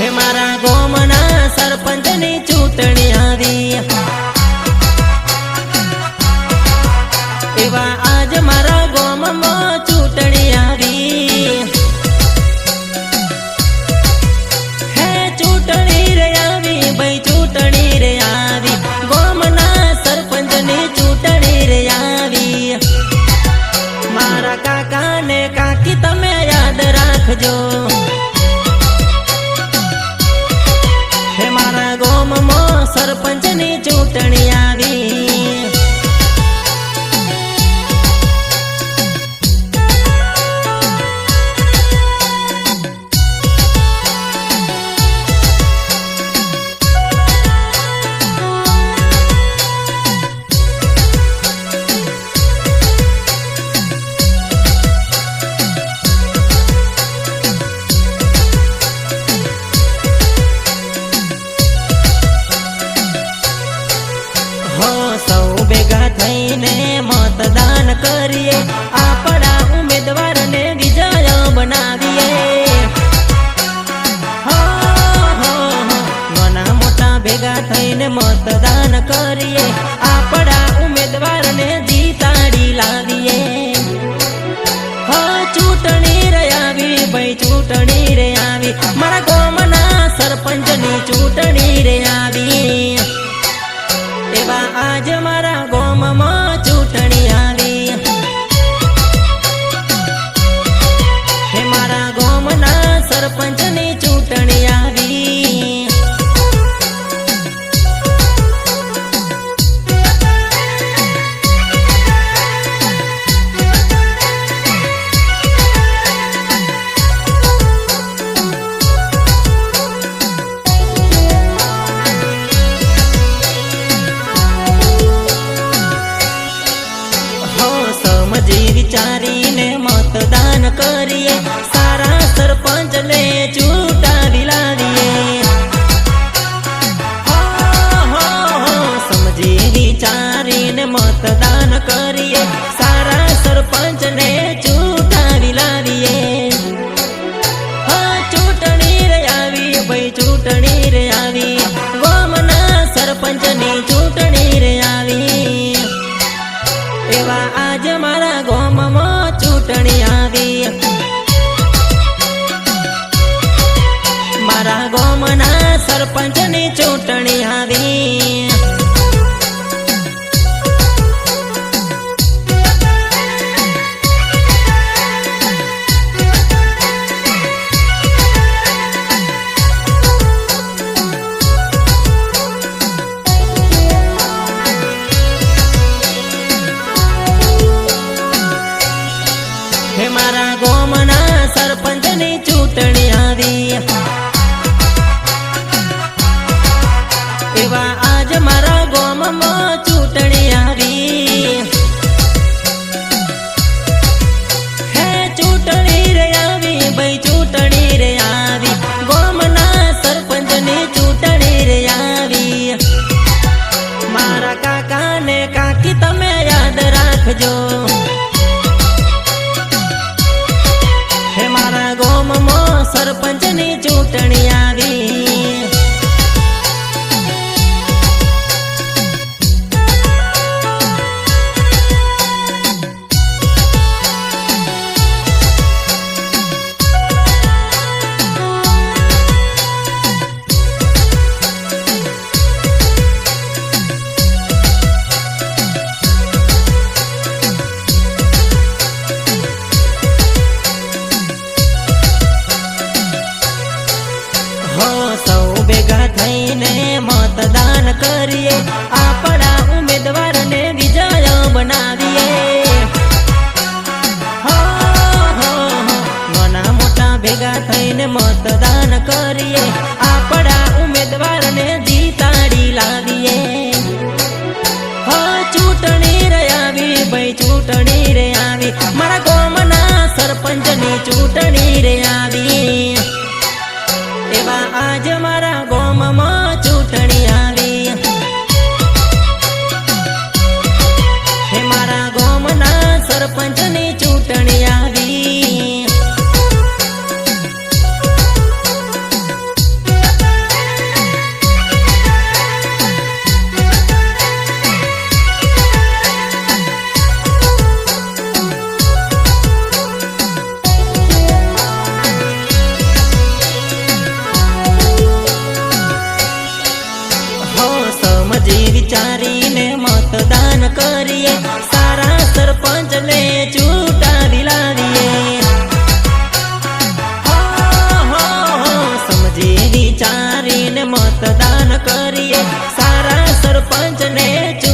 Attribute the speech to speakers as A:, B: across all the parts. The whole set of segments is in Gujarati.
A: હે મારા ગોમના ચૂંટણી આવી. આવી. હે ચૂંટણી રે આવી, ભાઈ ચૂંટણી રે આવી. ચૂંટણી રે આવી. મારા કાકા ને કાકી તમે યાદ રાખજો. કરીએ. આપણા ઉમેદવારને જીતાડી લાવીએ. સરપંચને ચૂંટાવી લાવીએ. સમજી વિચારીને મતદાન કરીએ. સારા સરપંચને ચૂંટાવી લાવીએ. ચૂંટણી રે આવી, ભાઈ ચૂંટણી રે આવી. ગામના સરપંચની ચૂંટણી રે આવી. એવા આજ મારા ગામમાં ચૂંટણી આવી એવા આજ મારા ગોમમાં ચૂંટણી આવી. હે ચૂંટણી રે ભાઈ ચૂંટણી રે આવી. ગોમના સરપંચની ચૂંટણી રે આવી. મારા કાકા ને કાકી તમે યાદ રાખજો. કરીએ. આપણા ઉમેદવારને વિજય બનાવીએ. નાના મોટા ભેગા થઈને મતદાન કરીએ. વિચારીને મતદાન કરીએ. સારા સરપંચને ચૂંટાવી લાવીએ. હો, હો, હો, સમજી વિચારીને મતદાન કરીએ. સારા સરપંચને ચૂંટાવી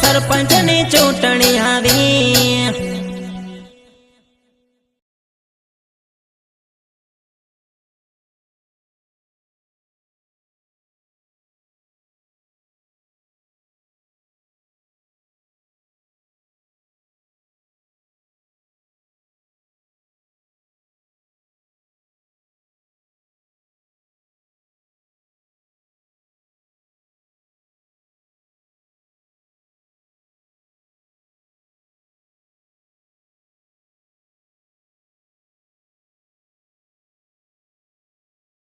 A: સરપંચની ચૂંટણી આવી.